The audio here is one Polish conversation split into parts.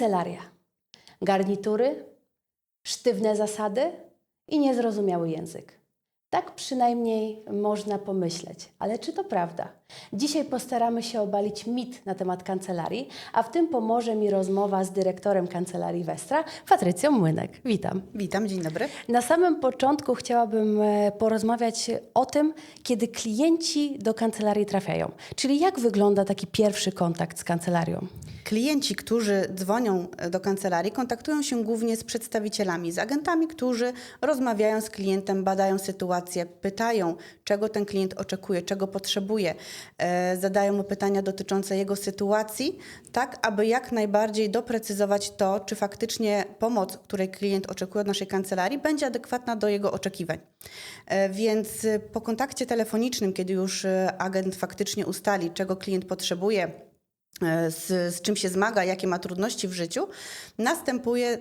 Kancelaria. Garnitury, sztywne zasady i niezrozumiały język. Tak przynajmniej można pomyśleć, ale czy to prawda? Dzisiaj postaramy się obalić mit na temat kancelarii, a w tym pomoże mi rozmowa z dyrektorem kancelarii Westra, Patrycją Młynek. Witam. Witam, dzień dobry. Na samym początku chciałabym e, porozmawiać o tym, kiedy klienci do kancelarii trafiają. Czyli jak wygląda taki pierwszy kontakt z kancelarią? Klienci, którzy dzwonią do kancelarii, kontaktują się głównie z przedstawicielami, z agentami, którzy rozmawiają z klientem, badają sytuację, pytają, czego ten klient oczekuje, czego potrzebuje, e, zadają mu pytania dotyczące jego sytuacji, tak aby jak najbardziej doprecyzować to, czy faktycznie pomoc, której klient oczekuje od naszej kancelarii, będzie adekwatna do jego oczekiwań. E, Więc e, po kontakcie telefonicznym, kiedy już agent faktycznie ustali, czego klient potrzebuje, z, z czym się zmaga, jakie ma trudności w życiu, następuje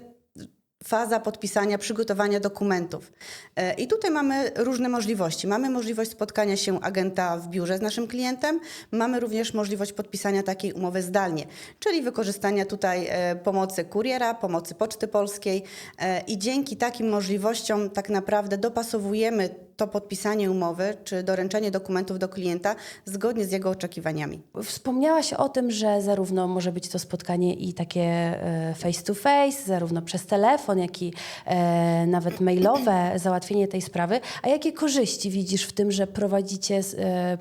faza podpisania, przygotowania dokumentów. E, I tutaj mamy różne możliwości. Mamy możliwość spotkania się agenta w biurze z naszym klientem, mamy również możliwość podpisania takiej umowy zdalnie, czyli wykorzystania tutaj e, pomocy kuriera, pomocy Poczty Polskiej e, i dzięki takim możliwościom tak naprawdę dopasowujemy to podpisanie umowy czy doręczenie dokumentów do klienta zgodnie z jego oczekiwaniami. Wspomniałaś o tym, że zarówno może być to spotkanie i takie e, face to face, zarówno przez telefon, jak i e, nawet mailowe załatwienie tej sprawy. A jakie korzyści widzisz w tym, że prowadzicie, e,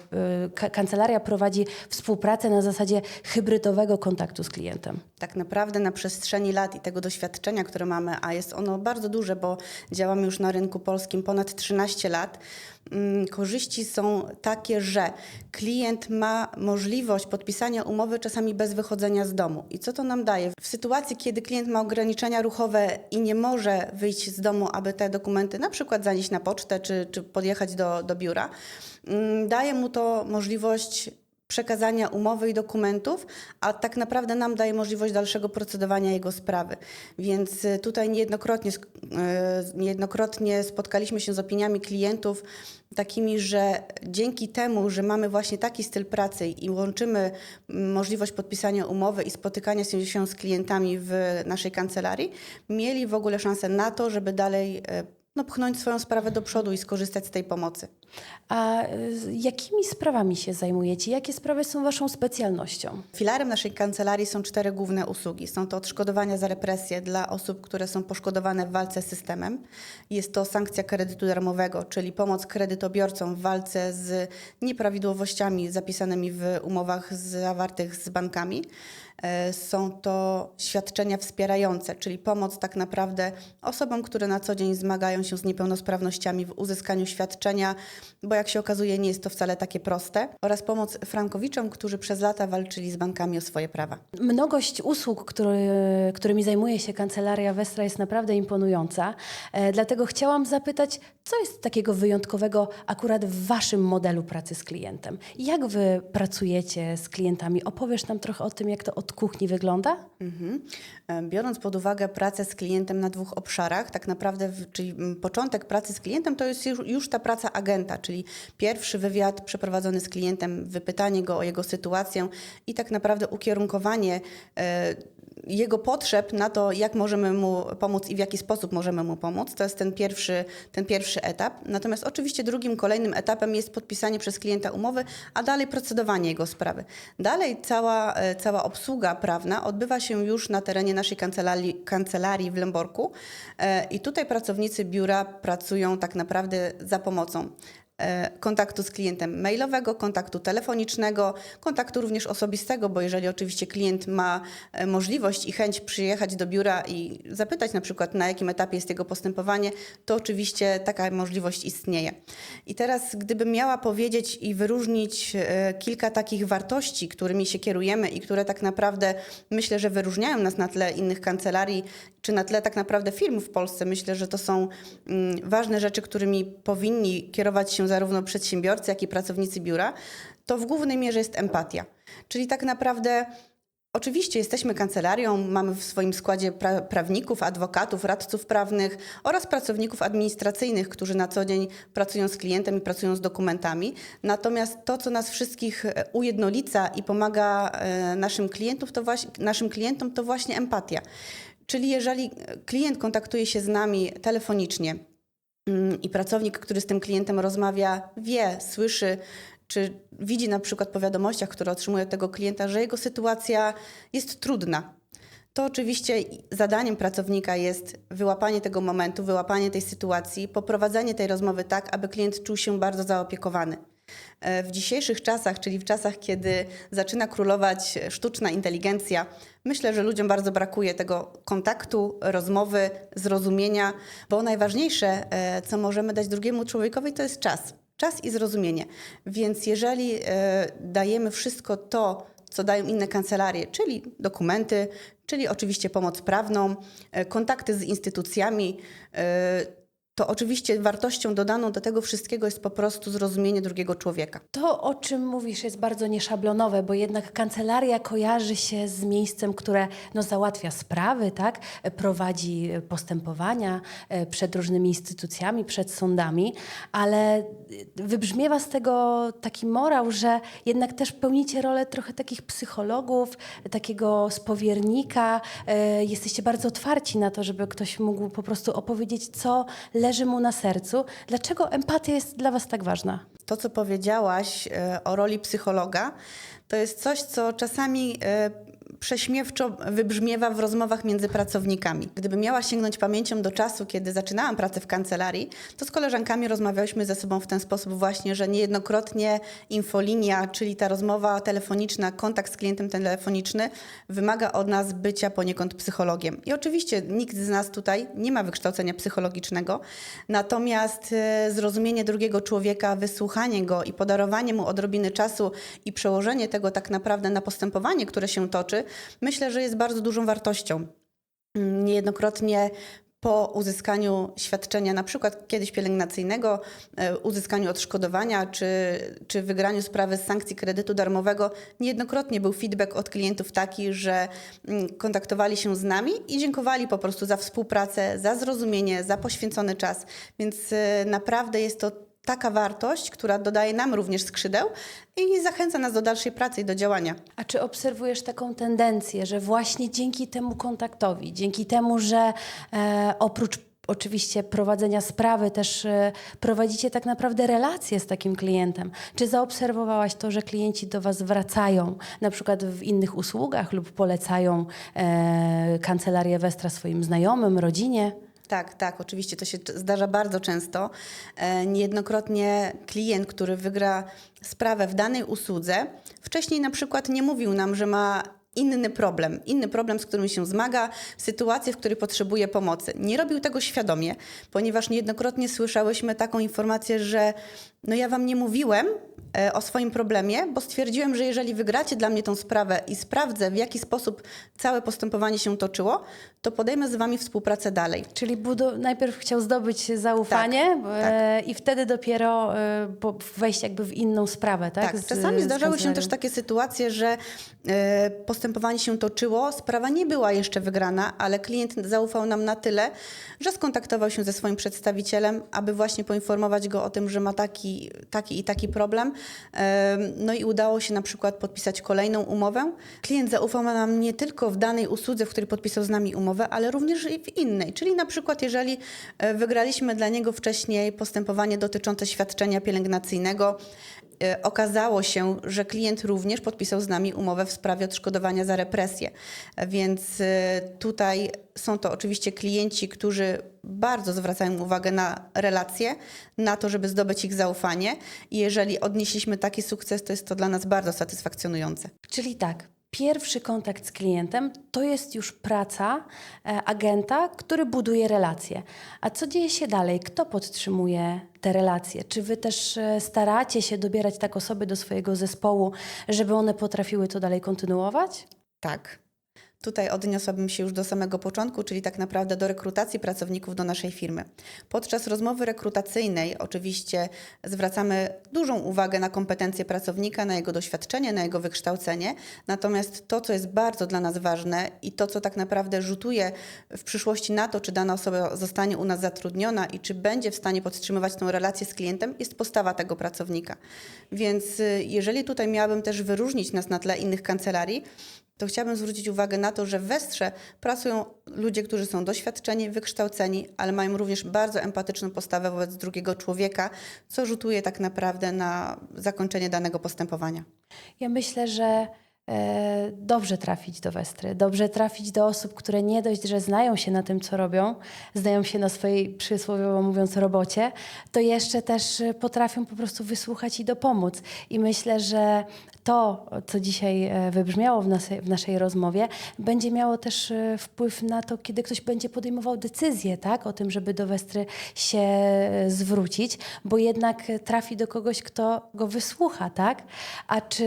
ka- kancelaria prowadzi współpracę na zasadzie hybrydowego kontaktu z klientem? tak naprawdę na przestrzeni lat i tego doświadczenia, które mamy, a jest ono bardzo duże, bo działamy już na rynku polskim ponad 13 lat, mm, korzyści są takie, że klient ma możliwość podpisania umowy czasami bez wychodzenia z domu. I co to nam daje? W sytuacji, kiedy klient ma ograniczenia ruchowe i nie może wyjść z domu, aby te dokumenty na przykład zanieść na pocztę czy, czy podjechać do, do biura, mm, daje mu to możliwość przekazania umowy i dokumentów, a tak naprawdę nam daje możliwość dalszego procedowania jego sprawy. Więc y, tutaj niejednokrotnie, y, niejednokrotnie spotkaliśmy się z opiniami klientów takimi, że dzięki temu, że mamy właśnie taki styl pracy i łączymy mm, możliwość podpisania umowy i spotykania się z klientami w naszej kancelarii, mieli w ogóle szansę na to, żeby dalej y, no, pchnąć swoją sprawę do przodu i skorzystać z tej pomocy. A e, jakimi sprawami się zajmujecie? Jakie sprawy są waszą specjalnością? Filarem naszej kancelarii są cztery główne usługi. Są to odszkodowania za represję dla osób, które są poszkodowane w walce z systemem. Jest to sankcja kredytu darmowego, czyli pomoc kredytobiorcom w walce z nieprawidłowościami zapisanymi w umowach zawartych z bankami. E, Są to świadczenia wspierające, czyli pomoc tak naprawdę osobom, które na co dzień zmagają się z niepełnosprawnościami w uzyskaniu świadczenia, bo jak się okazuje, nie jest to wcale takie proste, oraz pomoc frankowiczom, którzy przez lata walczyli z bankami o swoje prawa. Mnogość usług, który, którymi zajmuje się kancelaria Westra jest naprawdę imponująca. E, dlatego chciałam zapytać, co jest takiego wyjątkowego akurat w waszym modelu pracy z klientem? Jak wy pracujecie z klientami? Opowiesz nam trochę o tym, jak to od kuchni wygląda? Mhm. E, Biorąc pod uwagę pracę z klientem na dwóch obszarach, tak naprawdę, czyli początek pracy z klientem to jest już, już ta praca agenta, czyli pierwszy wywiad przeprowadzony z klientem, wypytanie go o jego sytuację i tak naprawdę ukierunkowanie e, jego potrzeb na to, jak możemy mu pomóc i w jaki sposób możemy mu pomóc. To jest ten pierwszy, ten pierwszy etap. Natomiast oczywiście drugim, kolejnym etapem jest podpisanie przez klienta umowy, a dalej procedowanie jego sprawy. Dalej cała, e, cała obsługa prawna odbywa się już na terenie naszej kancelarii, kancelarii w Lęborku E, i tutaj pracownicy biura pracują tak naprawdę za pomocą kontaktu z klientem mailowego, kontaktu telefonicznego, kontaktu również osobistego, bo jeżeli oczywiście klient ma e, możliwość i chęć przyjechać do biura i zapytać na przykład na jakim etapie jest jego postępowanie, to oczywiście taka możliwość istnieje. I teraz gdybym miała powiedzieć i wyróżnić e, kilka takich wartości, którymi się kierujemy i które tak naprawdę myślę, że wyróżniają nas na tle innych kancelarii, czy na tle tak naprawdę firm w Polsce, myślę, że to są mm, ważne rzeczy, którymi powinni kierować się zarówno przedsiębiorcy, jak i pracownicy biura, to w głównej mierze jest empatia. Czyli tak naprawdę Oczywiście jesteśmy kancelarią, mamy w swoim składzie pra prawników, adwokatów, radców prawnych oraz pracowników administracyjnych, którzy na co dzień pracują z klientem i pracują z dokumentami. Natomiast to, co nas wszystkich e, ujednolica i pomaga e, naszym, klientów, to naszym klientom, to właśnie empatia. Czyli jeżeli klient kontaktuje się z nami telefonicznie, Mm, i pracownik, który z tym klientem rozmawia, wie, słyszy, czy widzi na przykład po wiadomościach, które otrzymuje od tego klienta, że jego sytuacja jest trudna. To oczywiście zadaniem pracownika jest wyłapanie tego momentu, wyłapanie tej sytuacji, poprowadzenie tej rozmowy tak, aby klient czuł się bardzo zaopiekowany. E, W dzisiejszych czasach, czyli w czasach, kiedy zaczyna królować sztuczna inteligencja, myślę, że ludziom bardzo brakuje tego kontaktu, rozmowy, zrozumienia, bo najważniejsze, e, co możemy dać drugiemu człowiekowi, to jest czas. Czas i zrozumienie. Więc jeżeli e, dajemy wszystko to, co dają inne kancelarie, czyli dokumenty, czyli oczywiście pomoc prawną, kontakty z instytucjami, to oczywiście wartością dodaną do tego wszystkiego jest po prostu zrozumienie drugiego człowieka. To, o czym mówisz, jest bardzo nieszablonowe, bo jednak kancelaria kojarzy się z miejscem, które no, załatwia sprawy, tak? prowadzi postępowania e, przed różnymi instytucjami, przed sądami, ale wybrzmiewa z tego taki morał, że jednak też pełnicie rolę trochę takich psychologów, takiego spowiernika. E, Jesteście bardzo otwarci na to, żeby ktoś mógł po prostu opowiedzieć, co leży mu na sercu. Dlaczego empatia jest dla Was tak ważna? To, co powiedziałaś e, o roli psychologa, to jest coś, co czasami e, prześmiewczo wybrzmiewa w rozmowach między pracownikami. Gdybym miała sięgnąć pamięcią do czasu, kiedy zaczynałam pracę w kancelarii, to z koleżankami rozmawiałyśmy ze sobą w ten sposób właśnie, że niejednokrotnie infolinia, czyli ta rozmowa telefoniczna, kontakt z klientem telefoniczny wymaga od nas bycia poniekąd psychologiem. I oczywiście nikt z nas tutaj nie ma wykształcenia psychologicznego, natomiast e, zrozumienie drugiego człowieka, wysłuchanie go i podarowanie mu odrobiny czasu i przełożenie tego tak naprawdę na postępowanie, które się toczy, myślę, że jest bardzo dużą wartością. Niejednokrotnie po uzyskaniu świadczenia, na przykład kiedyś pielęgnacyjnego, e, uzyskaniu odszkodowania czy, czy wygraniu sprawy z sankcji kredytu darmowego, niejednokrotnie był feedback od klientów taki, że mm, kontaktowali się z nami i dziękowali po prostu za współpracę, za zrozumienie, za poświęcony czas. Więc e, naprawdę jest to taka wartość, która dodaje nam również skrzydeł i zachęca nas do dalszej pracy i do działania. A czy obserwujesz taką tendencję, że właśnie dzięki temu kontaktowi, dzięki temu, że e, oprócz oczywiście prowadzenia sprawy też e, prowadzicie tak naprawdę relacje z takim klientem. Czy zaobserwowałaś to, że klienci do Was wracają na przykład w innych usługach lub polecają e, kancelarię Westra swoim znajomym, rodzinie? Tak, tak, oczywiście to się zdarza bardzo często. E, Niejednokrotnie klient, który wygra sprawę w danej usłudze, wcześniej na przykład nie mówił nam, że ma inny problem, inny problem, z którym się zmaga, sytuację, w której potrzebuje pomocy. Nie robił tego świadomie, ponieważ niejednokrotnie słyszałyśmy taką informację, że no ja wam nie mówiłem o swoim problemie, bo stwierdziłem, że jeżeli wygracie dla mnie tą sprawę i sprawdzę, w jaki sposób całe postępowanie się toczyło, to podejmę z wami współpracę dalej. Czyli budu- najpierw chciał zdobyć zaufanie e, i wtedy dopiero e, wejść jakby w inną sprawę, tak? Tak, Z- czasami zdarzały się też takie sytuacje, że e, postępowanie się toczyło, sprawa nie była jeszcze wygrana, ale klient zaufał nam na tyle, że skontaktował się ze swoim przedstawicielem, aby właśnie poinformować go o tym, że ma taki, taki i taki problem. No i udało się na przykład podpisać kolejną umowę. Klient zaufał nam nie tylko w danej usłudze, w której podpisał z nami umowę, ale również i w innej. Czyli na przykład jeżeli e, wygraliśmy dla niego wcześniej postępowanie dotyczące świadczenia pielęgnacyjnego, okazało się, że klient również podpisał z nami umowę w sprawie odszkodowania za represję. Więc e, tutaj są to oczywiście klienci, którzy bardzo zwracają uwagę na relacje, na to, żeby zdobyć ich zaufanie. I jeżeli odnieśliśmy taki sukces, to jest to dla nas bardzo satysfakcjonujące. Czyli tak, pierwszy kontakt z klientem to jest już praca e, agenta, który buduje relacje. A co dzieje się dalej? Kto podtrzymuje te relacje? Czy wy też e, staracie się dobierać tak osoby do swojego zespołu, żeby one potrafiły to dalej kontynuować? Tak. Tutaj odniosłabym się już do samego początku, czyli tak naprawdę do rekrutacji pracowników do naszej firmy. Podczas rozmowy rekrutacyjnej oczywiście zwracamy dużą uwagę na kompetencje pracownika, na jego doświadczenie, na jego wykształcenie. Natomiast to, co jest bardzo dla nas ważne i to, co tak naprawdę rzutuje w przyszłości na to, czy dana osoba zostanie u nas zatrudniona i czy będzie w stanie podtrzymywać tą relację z klientem, jest postawa tego pracownika. Więc y, jeżeli tutaj miałabym też wyróżnić nas na tle innych kancelarii, to chciałabym zwrócić uwagę na to, że w Westrze pracują ludzie, którzy są doświadczeni, wykształceni, ale mają również bardzo empatyczną postawę wobec drugiego człowieka, co rzutuje tak naprawdę na zakończenie danego postępowania. Ja myślę, że dobrze trafić do Westry, dobrze trafić do osób, które nie dość, że znają się na tym, co robią, znają się na swojej przysłowiowo mówiąc robocie, to jeszcze też e, potrafią po prostu wysłuchać i dopomóc. I myślę, że to, co dzisiaj e, wybrzmiało w, nas, w naszej rozmowie, będzie miało też e, wpływ na to, kiedy ktoś będzie podejmował decyzję tak, o tym, żeby do Westry się e, zwrócić, bo jednak e, trafi do kogoś, kto go wysłucha, tak? A czy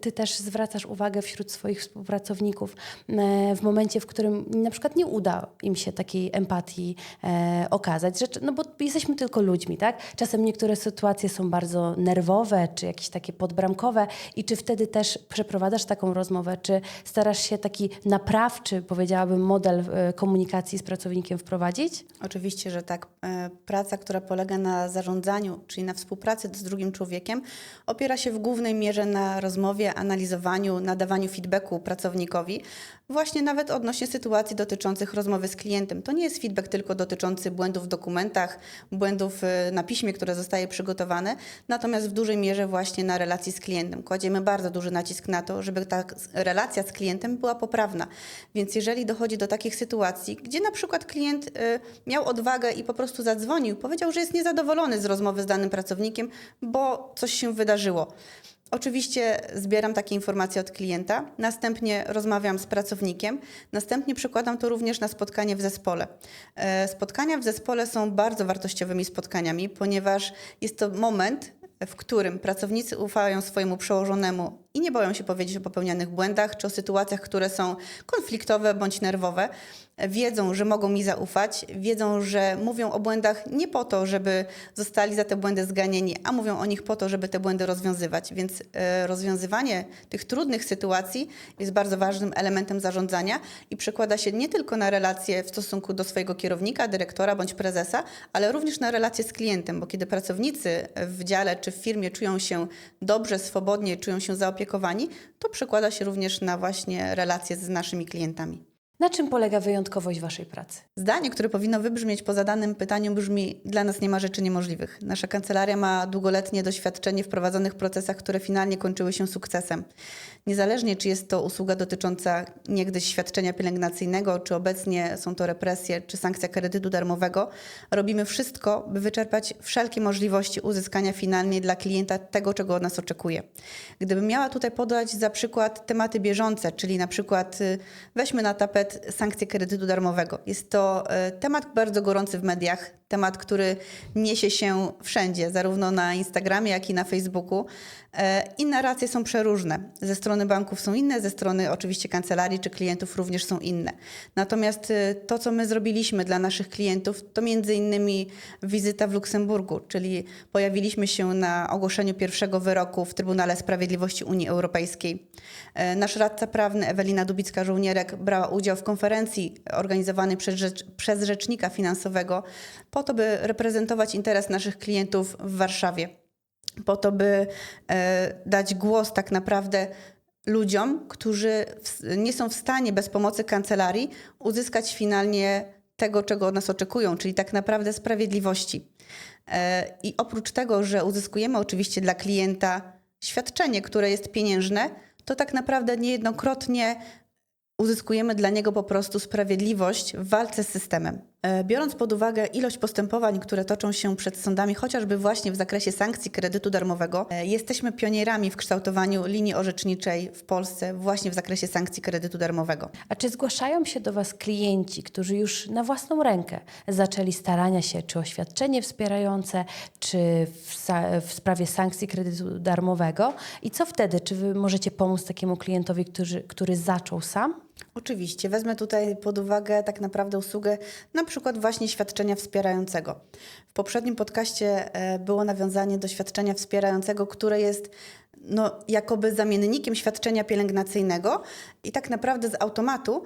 ty też zwracasz uwagę wśród swoich współpracowników e, w momencie, w którym na przykład nie uda im się takiej empatii e, okazać, że, no bo jesteśmy tylko ludźmi, tak? Czasem niektóre sytuacje są bardzo nerwowe, czy jakieś takie podbramkowe i czy wtedy też przeprowadzasz taką rozmowę, czy starasz się taki naprawczy, powiedziałabym, model e, komunikacji z pracownikiem wprowadzić? Oczywiście, że tak. Praca, która polega na zarządzaniu, czyli na współpracy z drugim człowiekiem, opiera się w głównej mierze na rozmowie, analizowaniu, nadawaniu feedbacku pracownikowi, właśnie nawet odnośnie sytuacji dotyczących rozmowy z klientem. To nie jest feedback tylko dotyczący błędów w dokumentach, błędów e, na piśmie, które zostaje przygotowane, natomiast w dużej mierze właśnie na relacji z klientem. Kładziemy bardzo duży nacisk na to, żeby ta relacja z klientem była poprawna. Więc jeżeli dochodzi do takich sytuacji, gdzie na przykład klient y, miał odwagę i po prostu zadzwonił, powiedział, że jest niezadowolony z rozmowy z danym pracownikiem, bo coś się wydarzyło. Oczywiście zbieram takie informacje od klienta, następnie rozmawiam z pracownikiem, następnie przekładam to również na spotkanie w zespole. E, Spotkania w zespole są bardzo wartościowymi spotkaniami, ponieważ jest to moment, w którym pracownicy ufają swojemu przełożonemu i nie boją się powiedzieć o popełnianych błędach czy o sytuacjach, które są konfliktowe bądź nerwowe. Wiedzą, że mogą mi zaufać, wiedzą, że mówią o błędach nie po to, żeby zostali za te błędy zganieni, a mówią o nich po to, żeby te błędy rozwiązywać. Więc e, rozwiązywanie tych trudnych sytuacji jest bardzo ważnym elementem zarządzania i przekłada się nie tylko na relacje w stosunku do swojego kierownika, dyrektora bądź prezesa, ale również na relacje z klientem, bo kiedy pracownicy w dziale czy w firmie czują się dobrze, swobodnie, czują się zaopiekowani, to przekłada się również na właśnie relacje z naszymi klientami. Na czym polega wyjątkowość waszej pracy? Zdanie, które powinno wybrzmieć po zadanym pytaniu brzmi: Dla nas nie ma rzeczy niemożliwych. Nasza kancelaria ma długoletnie doświadczenie w prowadzonych procesach, które finalnie kończyły się sukcesem. Niezależnie, czy jest to usługa dotycząca niegdyś świadczenia pielęgnacyjnego, czy obecnie są to represje, czy sankcja kredytu darmowego, robimy wszystko, by wyczerpać wszelkie możliwości uzyskania finalnie dla klienta tego, czego od nas oczekuje. Gdybym miała tutaj podać za przykład tematy bieżące, czyli na przykład y, weźmy na tapet sankcję kredytu darmowego. Jest to y, temat bardzo gorący w mediach, temat, który niesie się wszędzie, zarówno na Instagramie, jak i na Facebooku. E, I narracje są przeróżne. Ze strony banków są inne, ze strony oczywiście kancelarii czy klientów również są inne. Natomiast y, to, co my zrobiliśmy dla naszych klientów, to między innymi wizyta w Luksemburgu, czyli pojawiliśmy się na ogłoszeniu pierwszego wyroku w Trybunale Sprawiedliwości Unii Europejskiej. E, Nasz radca prawny Ewelina Dubicka-Żołnierek brała udział w konferencji organizowanej przez, rzecz, przez rzecznika finansowego po to, by reprezentować interes naszych klientów w Warszawie po to, by e, dać głos tak naprawdę ludziom, którzy nie są w stanie bez pomocy kancelarii uzyskać finalnie tego, czego od nas oczekują, czyli tak naprawdę sprawiedliwości. E, I oprócz tego, że uzyskujemy oczywiście dla klienta świadczenie, które jest pieniężne, to tak naprawdę niejednokrotnie uzyskujemy dla niego po prostu sprawiedliwość w walce z systemem. E, Biorąc pod uwagę ilość postępowań, które toczą się przed sądami, chociażby właśnie w zakresie sankcji kredytu darmowego, e, jesteśmy pionierami w kształtowaniu linii orzeczniczej w Polsce właśnie w zakresie sankcji kredytu darmowego. A czy zgłaszają się do Was klienci, którzy już na własną rękę zaczęli starania się, czy o świadczenie wspierające, czy w, w sprawie sankcji kredytu darmowego? I co wtedy? Czy Wy możecie pomóc takiemu klientowi, który, który zaczął sam? Oczywiście, wezmę tutaj pod uwagę tak naprawdę usługę na przykład właśnie świadczenia wspierającego. W poprzednim podcaście e, było nawiązanie do świadczenia wspierającego, które jest no, jakoby zamiennikiem świadczenia pielęgnacyjnego i tak naprawdę z automatu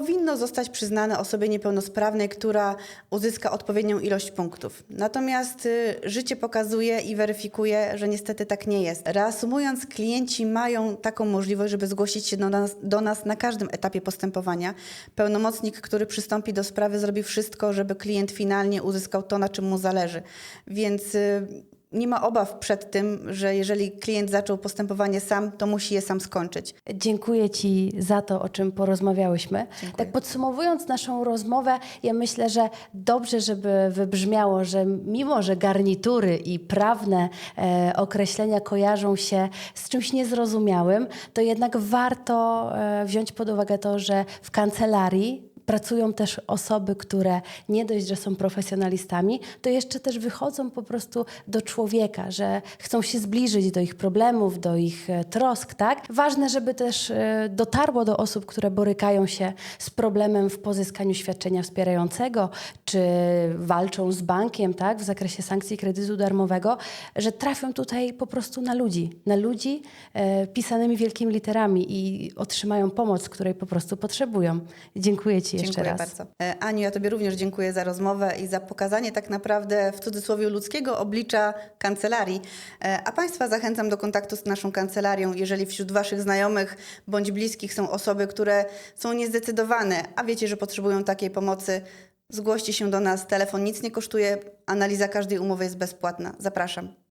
powinno zostać przyznane osobie niepełnosprawnej, która uzyska odpowiednią ilość punktów. Natomiast y, życie pokazuje i weryfikuje, że niestety tak nie jest. Reasumując, klienci mają taką możliwość, żeby zgłosić się do nas, do nas na każdym etapie postępowania. Pełnomocnik, który przystąpi do sprawy, zrobi wszystko, żeby klient finalnie uzyskał to, na czym mu zależy. Więc y, nie ma obaw przed tym, że jeżeli klient zaczął postępowanie sam, to musi je sam skończyć. Dziękuję Ci za to, o czym porozmawiałyśmy. Dziękuję. Tak podsumowując naszą rozmowę, ja myślę, że dobrze, żeby wybrzmiało, że mimo, że garnitury i prawne e, określenia kojarzą się z czymś niezrozumiałym, to jednak warto e, wziąć pod uwagę to, że w kancelarii pracują też osoby, które nie dość, że są profesjonalistami, to jeszcze też wychodzą po prostu do człowieka, że chcą się zbliżyć do ich problemów, do ich e, trosk, tak? Ważne, żeby też e, dotarło do osób, które borykają się z problemem w pozyskaniu świadczenia wspierającego, czy walczą z bankiem, tak, w zakresie sankcji kredytu darmowego, że trafią tutaj po prostu na ludzi, na ludzi e, pisanymi wielkimi literami i otrzymają pomoc, której po prostu potrzebują. Dziękuję Ci jeszcze dziękuję raz. bardzo. E, Aniu, ja Tobie również dziękuję za rozmowę i za pokazanie tak naprawdę w cudzysłowie ludzkiego oblicza kancelarii. E, A Państwa zachęcam do kontaktu z naszą kancelarią, jeżeli wśród Waszych znajomych bądź bliskich są osoby, które są niezdecydowane, a wiecie, że potrzebują takiej pomocy. Zgłoście się do nas, telefon nic nie kosztuje, analiza każdej umowy jest bezpłatna. Zapraszam.